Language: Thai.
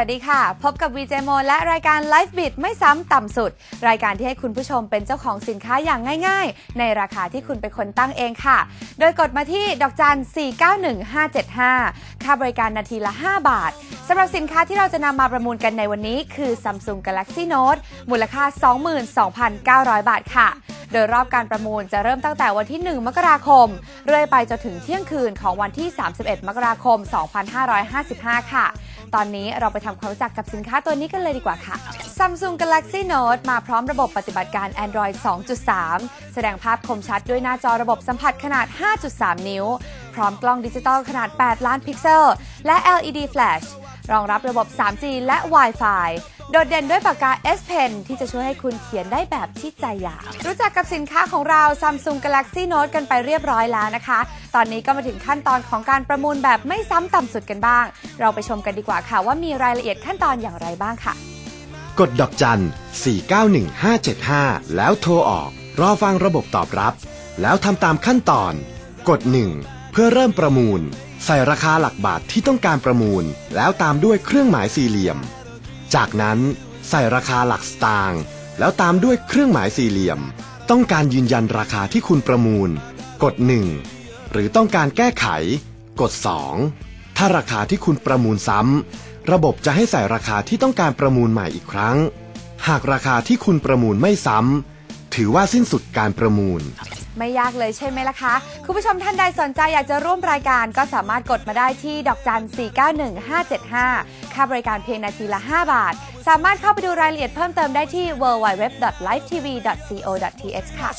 วัสดีค่ะ พบกับ VJ Mo และรายการ Life Bit ไม่ซ้ำต่ำสุด รายการที่ให้คุณผู้ชมเป็นเจ้าของสินค้าอย่างง่าย ๆ ในราคาที่คุณเป็นคนตั้งเองค่ะ โดยกดมาที่ดอกจัน 491575 ค่าบริการนาทีละ 5 บาทสำหรับสินค้าที่เราจะนำมาประมูลกันในวันนี้ คือ Samsung Galaxy Note มูลค่า 22,900 บาทค่ะ โดยรอบการประมูลจะเริ่มตั้งแต่วันที่ 1 มกราคม เรื่อยไปจนถึงเที่ยงคืนของวันที่ 31 มกราคม 2555 ค่ะ ตอนนี้เราไปทำความรู้จักกับสินค้าตัวนี้กันเลยดีกว่าค่ะ Samsung Galaxy Note มาพร้อมระบบปฏิบัติการ Android 2.3 แสดงภาพคมชัดด้วยหน้าจอระบบสัมผัสขนาด 5.3 นิ้ว พร้อมกล้องดิจิตอลขนาด 8 ล้านพิกเซล และ LED Flash รองรับระบบ 3G และ Wi-Fi โดดเด่นด้วยปากกา S Pen ที่จะช่วยให้คุณเขียนได้แบบที่ใจอยาก รู้จักกับสินค้าของเรา Samsung Galaxy Note กันไปเรียบร้อยแล้วนะคะ ตอนนี้ก็มาถึงขั้นตอนของการประมูลแบบไม่ซ้ำต่ำสุดกันบ้าง เราไปชมกันดีกว่าค่ะ ว่ามีรายละเอียดขั้นตอนอย่างไรบ้างค่ะ กดดอกจัน 491575 แล้วโทรออก รอฟังระบบตอบรับ แล้วทำตามขั้นตอน กด 1 เพื่อเริ่มประมูล ใส่ราคาหลักบาทที่ต้องการประมูล แล้วตามด้วยเครื่องหมายสี่เหลี่ยม จากนั้นใส่ราคาหลักสตางค์แล้วตามด้วยเครื่องหมายสี่เหลี่ยม ต้องการยืนยันราคาที่คุณประมูล กด 1 หรือต้องการแก้ไข กด 2 ถ้าราคาที่คุณประมูลซ้ำระบบจะให้ใส่ราคาที่ต้องการประมูลใหม่อีกครั้ง หากราคาที่คุณประมูลไม่ซ้ำถือว่าสิ้นสุดการประมูล ไม่ยากเลยใช่ไหมล่ะคะ คุณผู้ชมท่านใดสนใจอยากจะร่วมรายการก็สามารถกดมาได้ที่ดอกจัน 491575 ค่าบริการเพียงนาทีละ 5 บาท สามารถเข้าไปดูรายละเอียดเพิ่มเติมได้ที่ www.lifetv.co.th ค่ะ